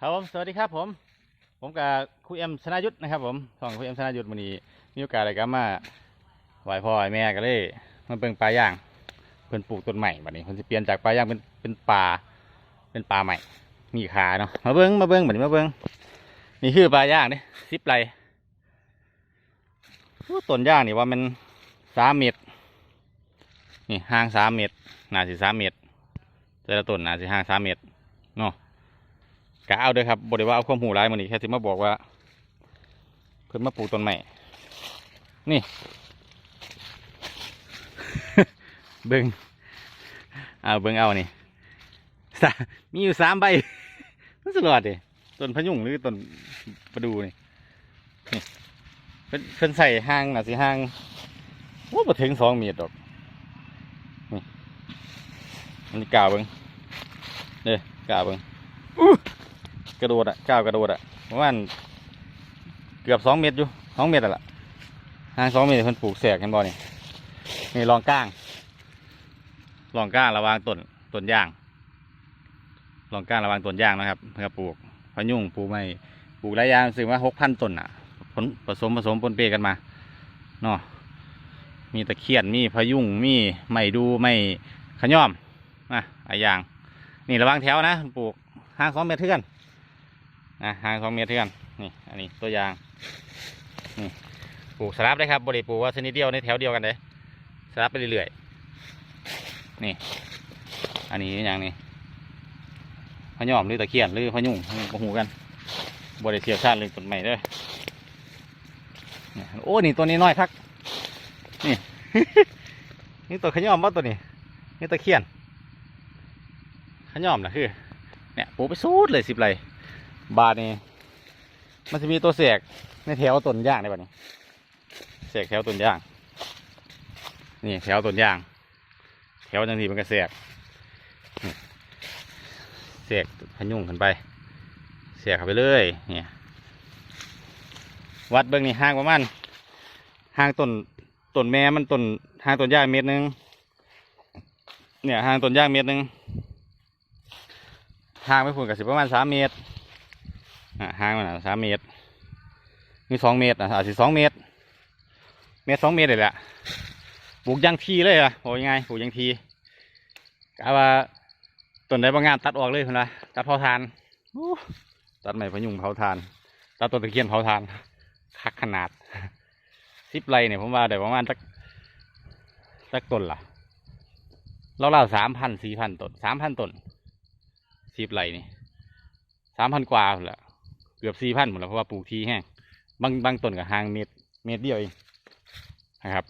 ครับผมสวัสดีครับผม ผมกับครูเอ็มชนายุทธนะครับ ผมช่องครูเอ็มชนายุทธวันนี้มีโอกาสอะไรกันมาไหวพ่อไหวแม่กันเลยมาเบิ่งปลาย่างเพิ่นปลูกต้นใหม่บัดนี้เพิ่นจะเปลี่ยนจากปลาย่างเป็นเป็นปลาเป็นปลาใหม่ มีขาเนาะมาเบิ่งมาเบิ่งบัดนี้มาเบิ่งนี่คือปลาย่างเนี่ยสิบไรต้นย่างนี่ว่ามันสามเมตรนี่ห่างสามเมตรหนาสิสามเมตรแต่ละต้นหนาสิห่างสามเมตรเนาะ กะเอาเด้อครับบริว่าเอาความหูร้ายมันนี่แค่ที่มาบอกว่า เพิ่นมาปลูกต้นใหม่ นี่ เบิ้งเอาเบิ้งเอานี่มีอยู่สามใบมันสุดยอดเลยต้นพยุงหรือต้นประดูนี่นี่เพิ่นเพิ่นใส่ห้างน่ะสิห้างว่าบ่ถึงสองเมตรดอกนี่อันนี้กาวเบิ้งเด้อกาวเบิ้ง กระโดดอะก้าวกระโดดอะประมาณเกือบสองเมตรอยู่สองเมตรอะล่ะห่างสองเมตรเพิ่นปลูกแสกกันบ่นี่นี่ลองก้างลองก้างระวางต้นต้นย่างลองก้างระวางต้นย่างนะครับเพื่อปลูกพะยุงปลูกไม่ปลูกหลายอย่างซื้อมาหกพันต้นอะผลผสมผสมปนเปกันมาเนาะมีตะเคียนมีพะยุงมีไม่ดูไม่ขย้อมนะหลายอย่าง นี่ระวางแถวนะ ปลูกห่างสองเมตรเท่ากัน นะห่างสองเมตรเท่ากันนี่อันนี้ตัวอย่างนี่ปลูกสลับได้ครับบริปลูกว่าชนิดเดียวในแถวเดียวกันเลยสลับไปเรื่อยๆนี่ อันนี้อย่างนี้พยอมหรือตะเคียนหรือพยุ่งกระหูกันบริเทียบชาติเลยต้นใหม่ด้วยโอ้นี่ตัวนี้น้อยทักนี่นี่ตัวขยอมว่าตัวนี้นี่ตะเคียนขยอมนะคือเนี่ยปลูกไปสูดเลยสิบไร บาทนี่มันจะมีตัวเสกในแถวต้นย่างได้ป่ะนี่เสกแถวต้นย่าง นี่แถวต้นย่าง แถวจังทีมันก็เสกเสกพยุงขึ้นไป เสกเข้าไปเลยเนี่ยวัดเบื้องนี่ห่างประมาณห่างต้นต้นแม่มันต้นห่างต้นย่างเมตรหนึงเนี่ยห่างต้นย่างเมตรหนึงห่างไปพุ่นกับสิประมาณสามเมตร ห่างมันสามเมตร มีสองเมตรอะอาจจะสองเมตร เมตรสองเมตรเลยแหละปลูกยังทีเลยอะโอ้ยไงปลูกยังทีกะว่าต้นใดบางงานตัดออกเลยคนละตัดเผาทานตัดไม้พยุงเผาทาน ตัดต้นตะเคียนเผาทานคักขนาดสิบไรเนี่ยผมว่าได้ประมาณสักสักต้นล่ะเราเล่าสามพันสี่พันต้นสามพันต้นสิบไรนี่สามพันกว่าพุ่นละ เกือบสี่พันหมดแล้วเพราะว่าปลูกทีแห้งบางบางต้นกับหางเมตรเมตรเดียวเองนะครับ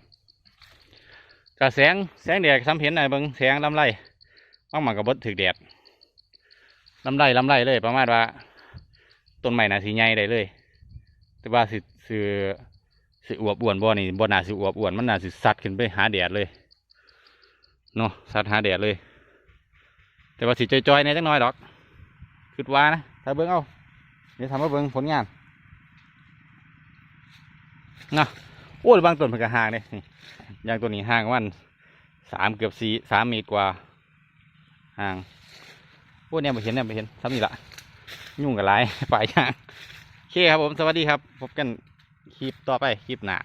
กระแสงแสงแดดซ้ำเห็นหน่อยบางแสงลำไรบางหมันกับบดถึกแดดลำไรลำไรเลยประมาณว่าต้นใหม่น่ะสีใหญ่ได้เลย แต่ว่าสิสิสิอวบอ้วนบ่นี่บ่น่าสิอวบอ้วนมันน่าสิสัดขึ้นไปหาแดดเลยเนาะสัดหาแดดเลย แต่ว่าสิจอยๆในจังน้อยดอกคิดว่านะถ้าเบิ้งเอา เดี๋ยวทำมาเบิ้งผลงานนะโอ้บางต้นมันก็ห่างเลยนี่อย่างตัวนี้ห่างวันสามเกือบสี่สามเมตรกว่าห่างโอ้เนี่ยไม่เห็นเนี่ยไม่เห็นซ้ำนี่ละยุ่งกับไรฝ่ายย่างโอเคครับผมสวัสดีครับ พบกันคลิปต่อไปคลิปหน้า